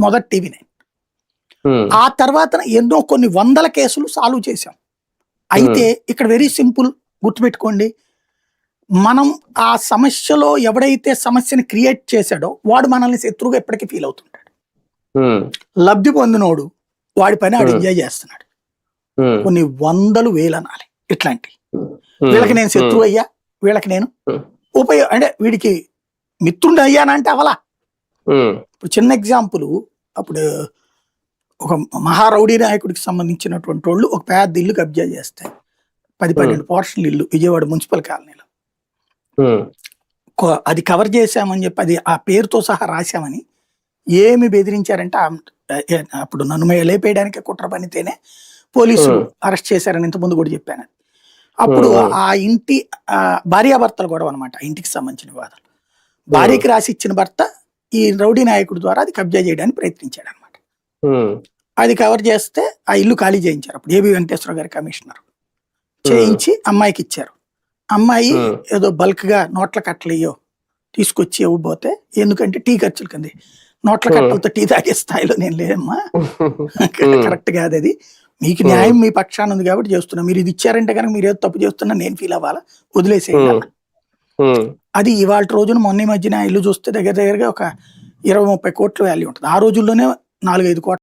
మొదటి TV nine. ఆ తర్వాత ఎన్నో కొన్ని వందల కేసులు సాల్వ్ చేశాం. అయితే ఇక్కడ వెరీ సింపుల్ గుర్తుపెట్టుకోండి. మనం ఆ సమస్యలో ఎవడైతే సమస్యని క్రియేట్ చేశాడో వాడు మనల్ని శత్రువుగా ఎప్పటికీ ఫీల్ అవుతుంటాడు. లబ్ధి పొందినోడు వాడి పని Hmm. ఎంజాయ్ చేస్తున్నాడు. కొన్ని వందలు వేలు అనాలి ఇట్లాంటి వీళ్ళకి నేను శత్రువు అయ్యా వీళ్ళకి నేను. ఉపయోగ అంటే వీడికి మిత్రుడు అయ్యానంటే అవలా. ఇప్పుడు చిన్న ఎగ్జాంపుల్ అప్పుడు ఒక మహారౌడీ నాయకుడికి సంబంధించినటువంటి వాళ్ళు ఒక పెద్ద ఇల్లు కబ్జా చేస్తాయి. పది పన్నెండు పోర్షన్లు ఇల్లు విజయవాడ మున్సిపల్ కాలనీలో. అది కవర్ చేశామని చెప్పి అది ఆ పేరుతో సహా రాశామని ఏమి బెదిరించారంటే అప్పుడు నన్ను లేపేయడానికి కుట్ర పనితేనే పోలీసులు. అరెస్ట్ చేశారని ఇంతకుముందు కూడా చెప్పాను. అప్పుడు. ఆ ఇంటి భార్యాభర్తలు గొడవ అనమాట ఇంటికి సంబంధించిన వివాదాలు భార్యకి రాసి ఇచ్చిన భర్త ఈ రౌడీ నాయకుడి ద్వారా అది కబ్జా చేయడానికి ప్రయత్నించాడు అనమాట అది కవర్ చేస్తే ఆ ఇల్లు ఖాళీ చేయించారు అప్పుడు ఏబి వెంకటేశ్వర గారి కమిషనర్. చేయించి అమ్మాయికి ఇచ్చారు. అమ్మాయి. ఏదో బల్క్గా నోట్ల కట్టలేయో తీసుకొచ్చి ఇవ్వబోతే ఎందుకంటే టీ ఖర్చులు కంది నోట్ల. కట్టలతో టీ తాగే స్థాయిలో నేను లేదమ్మా. కరెక్ట్ కాదు అది. మీకు న్యాయం మీ పక్షాన ఉంది కాబట్టి చేస్తున్నా. మీరు ఇది ఇచ్చారంటే కనుక మీరు ఏదో తప్పు చేస్తున్నా నేను ఫీల్ అవ్వాలా? వదిలేసేయాలి అది ఇవాళ రోజున మొన్న మధ్యన ఆ ఇల్లు చూస్తే దగ్గర దగ్గరగా ఒక ఇరవై ముప్పై కోట్ల వాల్యూ ఉంటుంది. ఆ రోజుల్లోనే నాలుగైదు కోట్ల